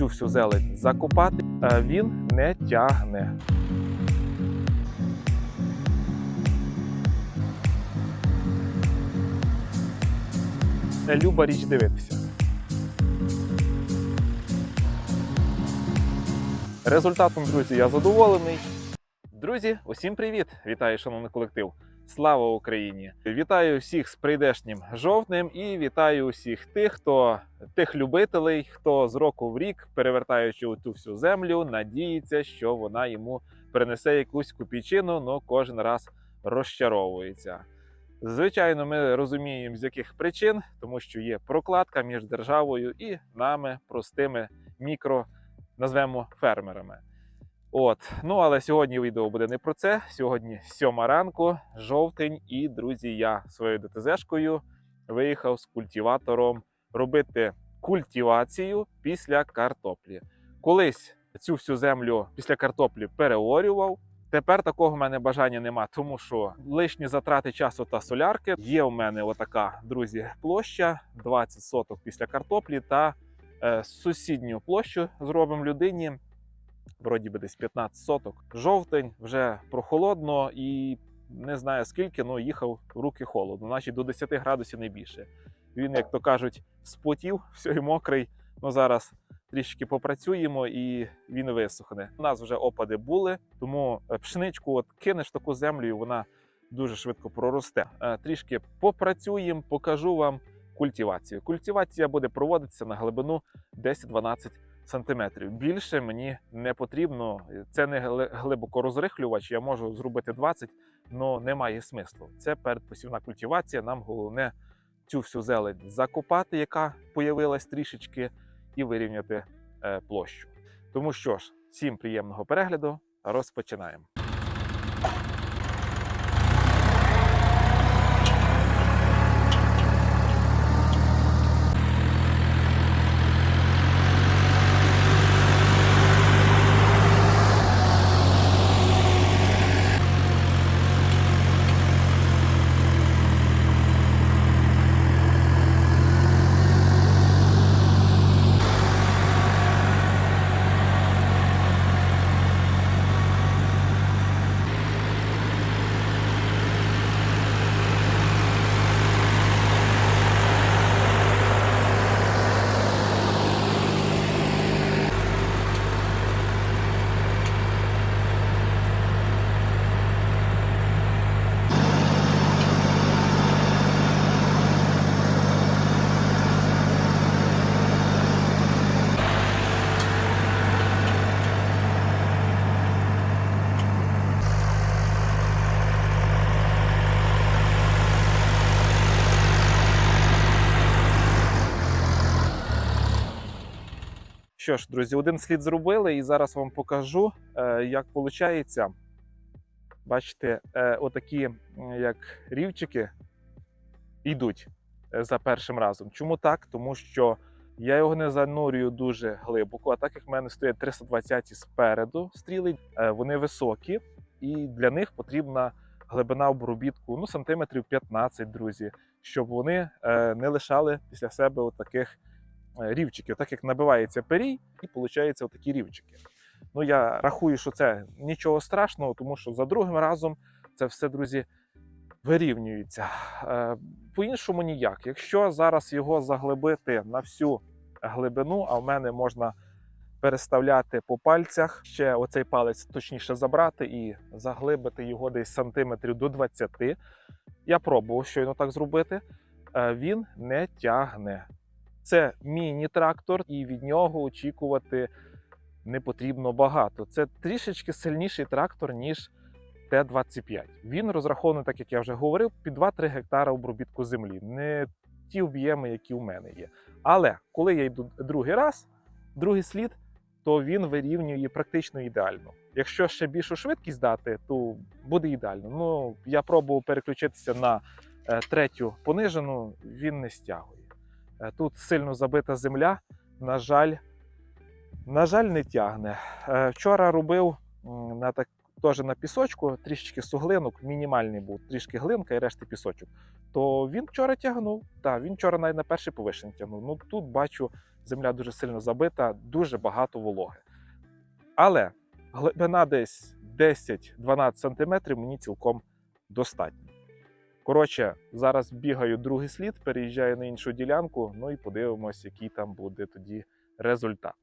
цю всю зелень закопати, е, він не тягне. Це люба річ дивитися. Результатом, друзі, я задоволений. Друзі, усім привіт! Вітаю, шановний колектив! Слава Україні! Вітаю всіх з прийдешнім жовтнем і вітаю усіх тих, хто тих любителей, хто з року в рік, перевертаючи цю всю землю, надіється, що вона йому принесе якусь копійчину, але кожен раз розчаровується. Звичайно, ми розуміємо, з яких причин, тому що є прокладка між державою і нами, простими мікро, назвемо фермерами. От, ну але сьогодні відео буде не про це. Сьогодні сьома ранку, жовтень, і друзі, я своєю ДТЗшкою виїхав з культиватором робити культивацію після картоплі. Колись цю всю землю після картоплі переорював. Тепер такого в мене бажання нема, тому що лишні затрати часу та солярки. Є у мене отака, друзі, площа 20 соток після картоплі та е, сусідню площу зробимо людині. Вроді би десь 15 соток. Жовтень вже прохолодно і не знаю скільки, але їхав руки холодно, значить до 10 градусів не більше. Він, як то кажуть, спотів, все і мокрий. Ну зараз трішки попрацюємо і він висохне. У нас вже опади були, тому е, пшеничку от кинеш таку землю, і вона дуже швидко проросте. Е, Трішки попрацюємо, покажу вам культивацію. Культивація буде проводитися на глибину 10-12 сантиметрів. Більше мені не потрібно. Це не глибоко розрихлювач. Я можу зробити 20, але немає смислу. Це передпосівна культивація. Нам головне цю всю зелень закопати, яка появилась трішечки, і вирівняти е, площу. Тому що ж, всім приємного перегляду. Розпочинаємо. Що ж, друзі, один слід зробили, і зараз вам покажу, е, як виходить. Бачите, е, отакі як рівчики йдуть е, за першим разом. Чому так? Тому що я його не занурюю дуже глибоко, а так як в мене стоять 320 спереду стріли, вони високі, і для них потрібна глибина обробітку ну, сантиметрів 15, друзі, щоб вони не лишали після себе отаких е, рівчиків, так як набивається перій, і виходить такі рівчики. Ну я рахую, що це нічого страшного, тому що за другим разом це все, друзі, вирівнюється. Е, По-іншому ніяк. Якщо зараз його заглибити на всю глибину, а в мене можна переставляти по пальцях, ще оцей палець точніше забрати і заглибити його десь сантиметрів до 20. Я пробував щойно так зробити. Е, Він не тягне. Це міні-трактор, і від нього очікувати не потрібно багато. Це трішечки сильніший трактор, ніж Т-25. Він розрахований, так як я вже говорив, під 2-3 гектара обробітку землі. Не ті об'єми, які у мене є. Але коли я йду другий раз, другий слід, то він вирівнює практично ідеально. Якщо ще більшу швидкість дати, то буде ідеально. Ну, я пробував переключитися на е, третю понижену, він не стягує. Е, Тут сильно забита земля. На жаль, на жаль, не тягне. Е, Вчора робив на так, теж на пісочку, трішечки суглинок, мінімальний був, трішки глинка і решти пісочок. То він вчора тягнув. Так, він вчора навіть на перший повишень тягнув. Ну тут бачу земля дуже сильно забита, дуже багато вологи. Але глибина десь 10-12 см мені цілком достатньо. Коротше, зараз бігаю другий слід, переїжджаю на іншу ділянку, ну і подивимось, який там буде тоді результат.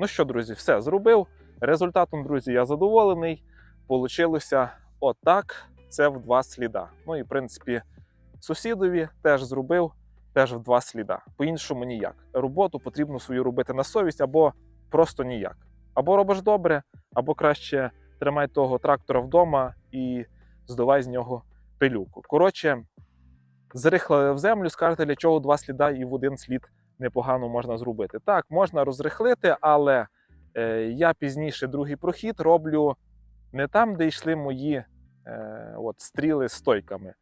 Ну що, друзі, все зробив. Результатом, друзі, я задоволений. Получилося отак. Це в два сліда. Ну і в принципі, сусідові теж зробив теж в два сліда. По-іншому ніяк. Роботу потрібно свою робити на совість або просто ніяк. Або робиш добре, або краще тримай того трактора вдома і здувай з нього пилюку. Коротше, зрихлили в землю, скажете, для чого два сліда і в один слід непогано можна зробити. Так, можна розрихлити, але е, я пізніше другий прохід роблю не там, де йшли мої е, от, стріли стойками,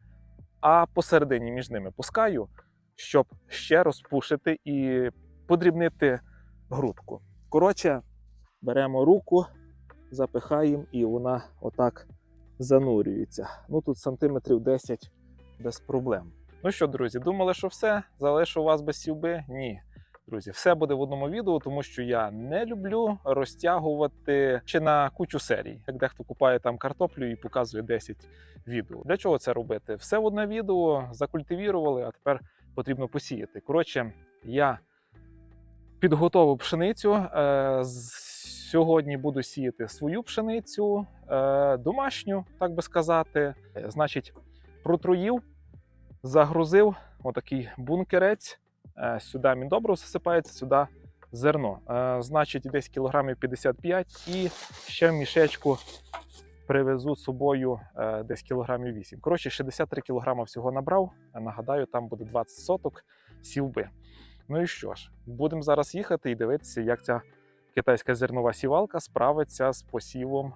а посередині між ними пускаю, щоб ще розпушити і подрібнити грудку. Коротше, беремо руку, запихаємо, і вона отак занурюється. Ну тут сантиметрів 10 без проблем. Ну що, друзі, думали, що все? Залишу вас без сівби? Ні. Друзі, все буде в одному відео, тому що я не люблю розтягувати чи на кучу серій. Як дехто купає там картоплю і показує 10 відео. Для чого це робити? Все в одне відео закультивірували, а тепер потрібно посіяти. Коротше, я підготовив пшеницю. Е, Сьогодні буду сіяти свою пшеницю, е, домашню, так би сказати. Е, Значить, протруїв, загрузив отакий бункерець. Е, Сюди міндобриво засипається, сюди зерно. Е, Значить, десь кілограмів 55 і ще в мішечку привезу з собою е, десь кілограмів 8. Коротше, 63 кілограма всього набрав. Нагадаю, там буде 20 соток сівби. Ну і що ж, будемо зараз їхати і дивитися, як ця китайська зернова сівалка справиться з посівом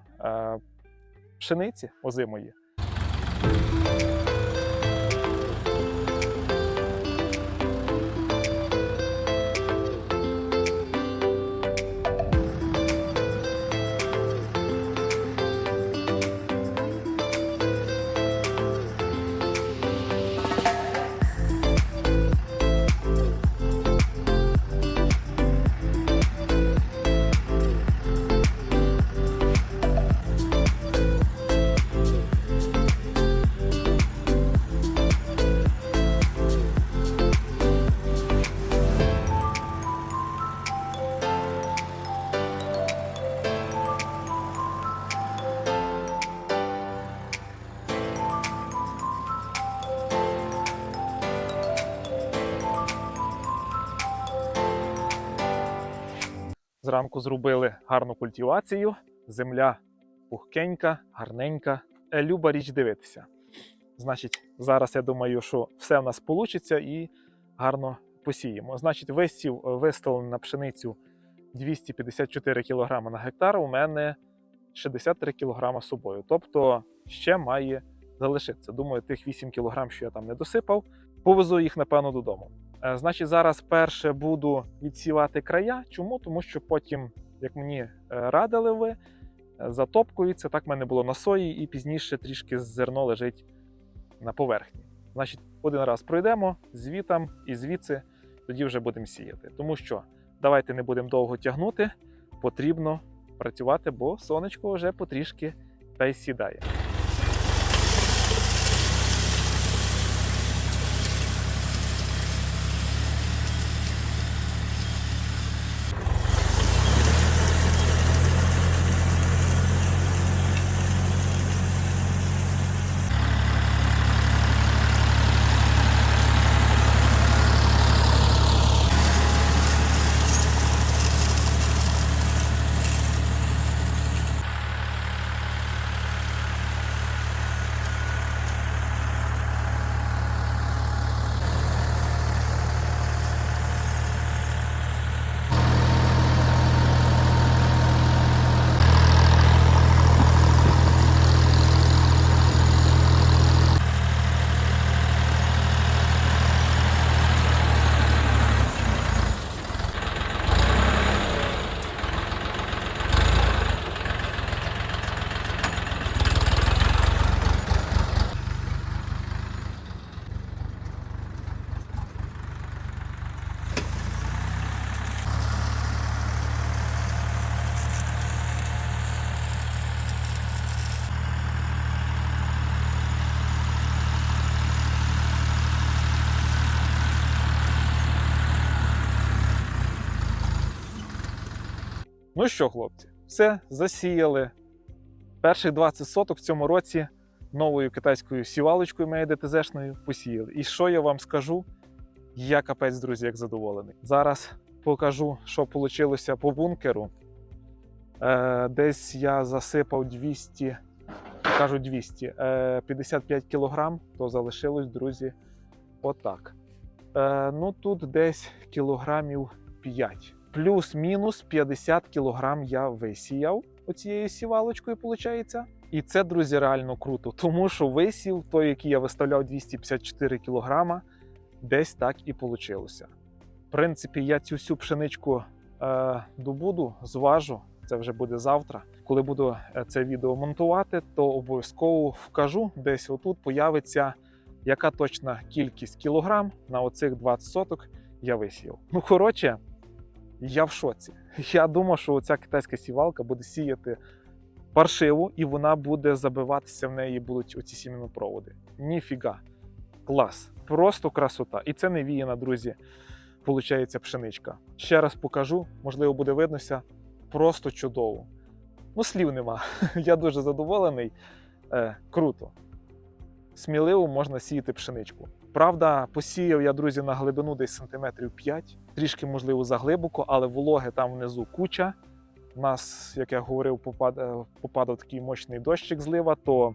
пшениці озимої. Зранку зробили гарну культивацію. Земля пухкенька, гарненька. Е, Люба річ дивитися. Значить, зараз я думаю, що все в нас вийде і гарно посіємо. Значить, висів е, виставлений на пшеницю 254 кг на гектар. У мене 63 кг з собою. Тобто ще має залишитися. Думаю, тих 8 кг, що я там не досипав, повезу їх, напевно, додому. Е, Значить, зараз перше буду відсівати края. Чому? Тому що потім, як мені е, радили ви, е, затопкується. Так в мене було на сої, і пізніше трішки зерно лежить на поверхні. Значить, один раз пройдемо звітам і звідси, тоді вже будемо сіяти. Тому що давайте не будемо довго тягнути, потрібно працювати, бо сонечко вже потрішки та й сідає. Ну що, хлопці, все засіяли. Перших 20 соток в цьому році новою китайською сівалочкою моєю ДТЗшною посіяли. І що я вам скажу? Я капець, друзі, як задоволений. Зараз покажу, що вийшло по бункеру. Е, десь я засипав 200, кажу 200, е, 55 кілограм, то залишилось, друзі, отак. Е, ну тут десь кілограмів 5. Плюс-мінус 50 кілограм я висіяв оцією сівалочкою, виходить. І це, друзі, реально круто, тому що висів, той, який я виставляв 254 кілограма, десь так і вийшло. В принципі, я цю всю пшеничку е, добуду, зважу. Це вже буде завтра. Коли буду е, це відео монтувати, то обов'язково вкажу, десь отут появиться яка точна кількість кілограм на оцих 20 соток я висіяв. Ну, коротше, я в шоці. Я думав, що ця китайська сівалка буде сіяти паршиву, і вона буде забиватися в неї будуть оці сімінопроводи. Ніфіга. Клас. Просто красота. І це не віяна, друзі. Получається пшеничка. Ще раз покажу, можливо, буде виднося. Просто чудово. Ну, слів нема. Я дуже задоволений. Е, круто. Сміливо можна сіяти пшеничку. Правда, посіяв я, друзі, на глибину десь сантиметрів 5, трішки, можливо, заглибоко, але вологи там внизу куча. У нас, як я говорив, попадав, попадав такий мощний дощик злива, то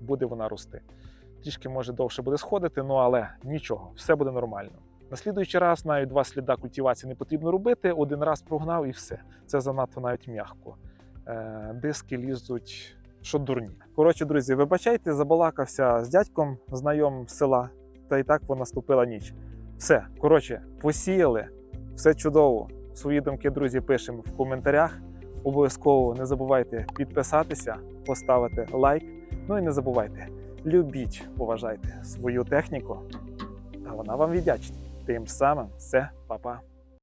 буде вона рости. Трішки може довше буде сходити, ну але нічого, все буде нормально. На слідуючий раз навіть два сліда культивації не потрібно робити. Один раз прогнав і все. Це занадто навіть м'яко. Е, диски лізуть, що дурні. Коротше, друзі, вибачайте, забалакався з дядьком, знайомим села, та й так наступила ніч. Все, коротше, посіяли, все чудово. Свої думки, друзі, пишемо в коментарях. Обов'язково не забувайте підписатися, поставити лайк. Ну і не забувайте, любіть, поважайте свою техніку, а вона вам віддячить. Тим самим все, па-па.